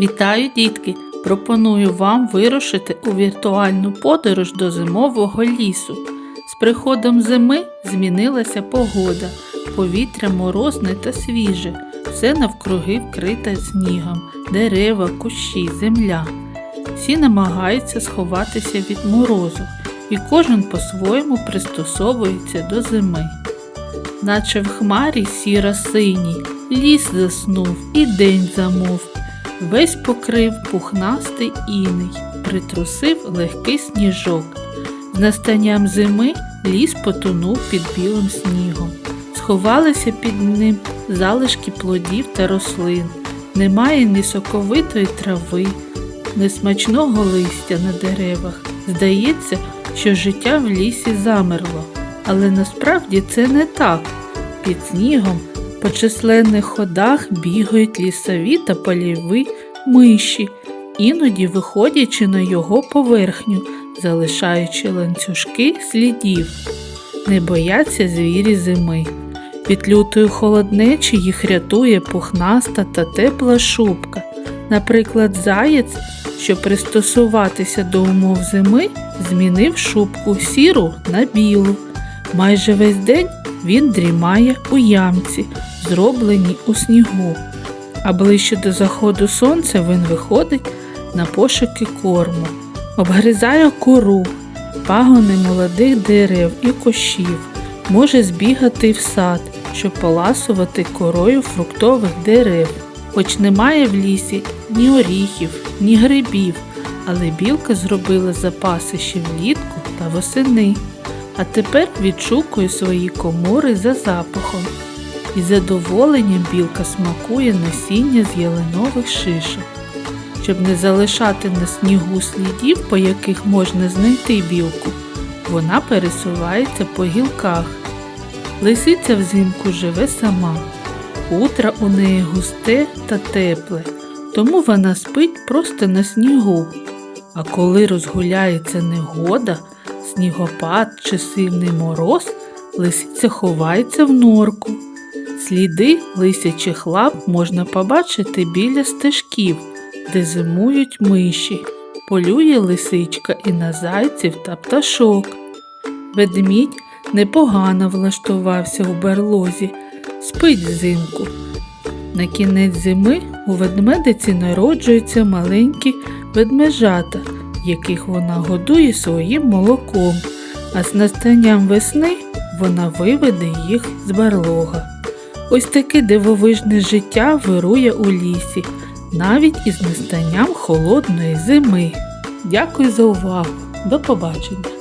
Вітаю, дітки! Пропоную вам вирушити у віртуальну подорож до зимового лісу. З приходом зими змінилася погода, повітря морозне та свіже, все навкруги вкрите снігом, дерева, кущі, земля. Всі намагаються сховатися від морозу, і кожен по-своєму пристосовується до зими. Наче в хмарі сіра синій, ліс заснув і день замов. Весь покрив пухнастий іней, притрусив легкий сніжок. З настанням зими ліс потонув під білим снігом. Сховалися під ним залишки плодів та рослин. Немає ні соковитої трави, ні смачного листя на деревах. Здається, що життя в лісі замерло, але насправді це не так. Під снігом по численних ходах бігають лісові та польові миші, іноді виходячи на його поверхню, залишаючи ланцюжки слідів. Не бояться звірі зими. Від лютої холоднечі їх рятує пухнаста та тепла шубка. Наприклад, заєць, щоб пристосуватися до умов зими, змінив шубку сіру на білу. Майже весь день він дрімає у ямці, зробленій у снігу, а ближче до заходу сонця він виходить на пошуки корму, обгризає кору, пагони молодих дерев і кущів, може збігати в сад, щоб поласувати корою фруктових дерев. Хоч немає в лісі ні оріхів, ні грибів, але білка зробила запаси ще влітку та восени а тепер відшукує свої комори за запахом. І задоволенням білка смакує насіння з ялинових шишок. Щоб не залишати на снігу слідів, по яких можна знайти білку, вона пересувається по гілках. Лисиця взимку живе сама. Утро у неї густе та тепле, тому вона спить просто на снігу. А коли розгуляється негода, снігопад чи сильний мороз, лисиця ховається в норку. Сліди лисячих лап можна побачити біля стежків, де зимують миші. Полює лисичка і на зайців та пташок. Ведмідь непогано влаштувався у берлозі, спить взимку. На кінець зими у ведмедиці народжуються маленькі ведмежата яких вона годує своїм молоком, а з настанням весни вона виведе їх з барлога. Ось таке дивовижне життя вирує у лісі, навіть із настанням холодної зими. Дякую за увагу. До побачення!